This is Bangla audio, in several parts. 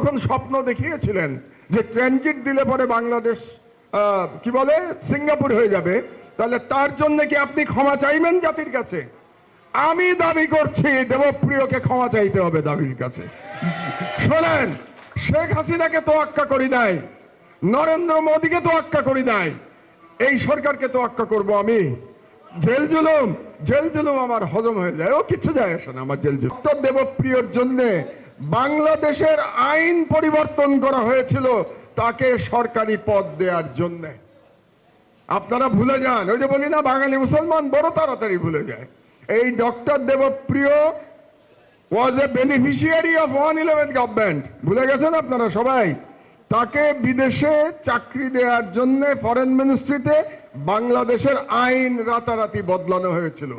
তখন স্বপ্ন দেখিয়েছিলেন যে ট্রানজিট দিলে পরে বাংলাদেশ কি বলে, সিঙ্গাপুর হয়ে যাবে। তাহলে তার জন্য কি আপনি ক্ষমা চাইবেন জাতির কাছে? আমি দাবি করছি, দেবপ্রিয়কে ক্ষমা চাইতে হবে দাবির কাছে। শোনেন, শেখ হাসিনাকে তোয়াক্কা করি নাই, নরেন্দ্র মোদীকে তোয়াক্কা করি নাই, এই সরকারকে তোয়াক্কা করব আমি। জেল জুলুম জেল জুলুম আমার হজম হয়ে যায়। ও কিছু যায় আসে না আমার জেল জুলুম। উত্তর দেবপ্রিয়র জন্য বাংলাদেশের আইন পরিবর্তন করা হয়েছিল তাকে সরকারি পদ দেওয়ার জন্য। আপনারা ভুলে যান, ওই যে বলি না, বাঙালি মুসলমান বড় তাড়াতাড়ি ভুলে যায়। এই doctor Debapriya was a beneficiary of one eleven government ভুলে গেছেন আপনারা সবাই? তাকে বিদেশে চাকরি দেওয়ার জন্য ফরেন মিনিস্ট্রিতে বাংলাদেশের আইন রাতারাতি বদলানো হয়েছিল।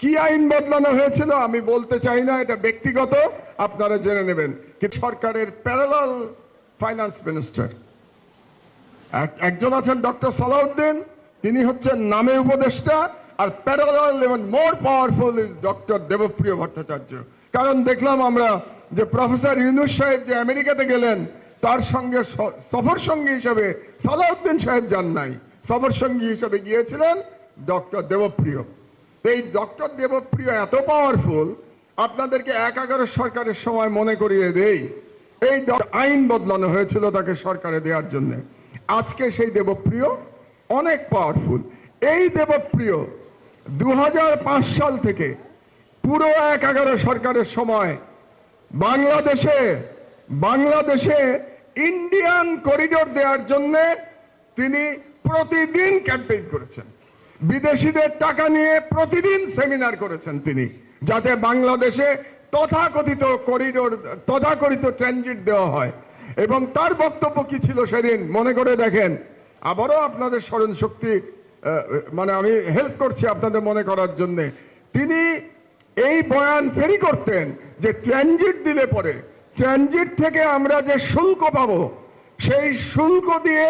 কি আইন বদলানো হয়েছিল আমি বলতে চাই না, এটা ব্যক্তিগত, আপনারা জেনে নেবেন। কি সরকারের প্যারালাল ফাইন্যান্স মিনিস্টার একজন আছেন ডক্টর সালাউদ্দিন, তিনি হচ্ছেন নামে উপদেষ্টা, আর প্যারালাল এবং more powerful is doctor Debapriya Bhattacharya. কারণ দেখলাম আমরা যে প্রফেসর ইউনুস সাহেব যে আমেরিকাতে গেলেন, তার সঙ্গে সফর সঙ্গী হিসেবে সালাউদ্দিন সাহেব যান নাই। সফর সঙ্গী হিসেবে গিয়েছিলেন ডক্টর দেবপ্রিয়। এই ডক্টর দেবপ্রিয় এত পাওয়ারফুল আপনাদেরকে এক এগারো সরকারের সময় মনে করিয়ে দেই। এই আইন বদলানো হয়েছিল তাকে সরকারে দেওয়ার জন্য। আজকে সেই দেবপ্রিয় অনেক পাওয়ারফুল এই দেবপ্রিয় দু হাজার পাঁচ সাল থেকে পুরো এক এগারো সরকারের সময় বাংলাদেশে বাংলাদেশে ইন্ডিয়ান করিডোর দেওয়ার জন্য তিনি প্রতিদিন ক্যাম্পেইন করেছেন। বিদেশিদের টাকা নিয়ে প্রতিদিন সেমিনার করেছেন তিনি, যাতে বাংলাদেশে তথাকথিত করিডোর, তথাকথিত ট্রানজিট দেওয়া হয়। এবং তার বক্তব্য কি ছিল সেদিন, মনে করে দেখেন। আবারও আপনাদের স্মরণ শক্তি মানে আমি হেল্প করছি আপনাদের মনে করার জন্য। তিনি এই বয়ান ফেরি করতেন যে ট্রানজিট দিলে পরে, ট্রানজিট থেকে আমরা যে শুল্ক পাবো, সেই শুল্ক দিয়ে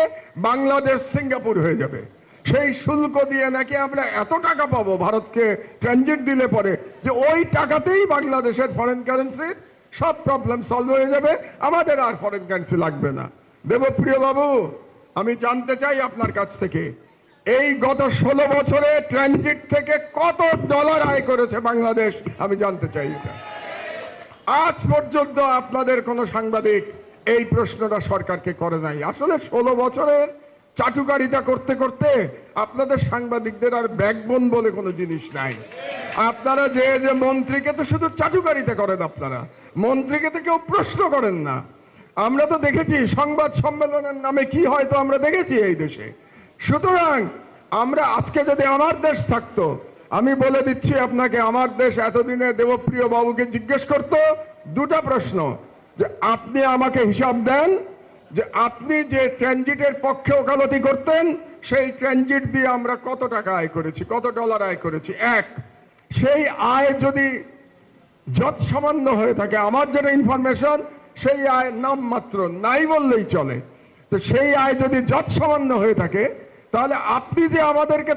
বাংলাদেশ সিঙ্গাপুর হয়ে যাবে। সেই শুল্ক দিয়ে নাকি আমরা এত টাকা পাবো ভারতকে ট্রানজিট দিলে পরে যে ওই টাকাতেই বাংলাদেশের ফরেন কারেন্সির সব প্রবলেম সলভ হয়ে যাবে। আমাদের আর ফরেন কারেন্সি লাগবে না। দেবপ্রিয় বাবু, আমি জানতে চাই আপনার কাছ থেকে, এই গত ষোলো বছরে ট্রানজিট থেকে কত ডলার আয় করেছে বাংলাদেশ? আমি জানতে চাই আজ পর্যন্ত আপনাদের কোন সাংবাদিক এই প্রশ্নটা সরকারকে করে নাই। আসলে ষোলো বছরের চাটুকারিতা করতে করতে আপনাদের সাংবাদিকদের আর ব্যাকবোন বলে কোনো জিনিস নাই। আপনারা যে যে মন্ত্রীকে তো শুধু চাটুকারিতা করেন আপনারা, মন্ত্রীকে তো কেউ প্রশ্ন করেন না। আমরা তো দেখেছি সংবাদ সম্মেলনের নামে কি হয়তো আমরা দেখেছি এই দেশে। সুতরাং আমরা আজকে যদি আমার দেশ থাকতো, আমি বলে দিচ্ছি আপনাকে, আমার দেশ এতদিনে দেবপ্রিয় বাবুকে জিজ্ঞেস করত দুটা প্রশ্ন, যে আপনি আমাকে হিসাব দেন যে আপনি যে ট্রানজিটের পক্ষে ওকালতি করতেন, সেই ট্রানজিট দিয়ে আমরা কত টাকা আয় করেছি, কত ডলার আয় করেছি? এক, সেই আয় যদি যত সামান্য হয়ে থাকে, আমার যেটা ইনফরমেশন সেই আয় নাম মাত্র নাই বললেই চলে। তো সেই আয় যদি যত সামান্য হয়ে থাকে, তাহলে আপনি যে আমাদেরকে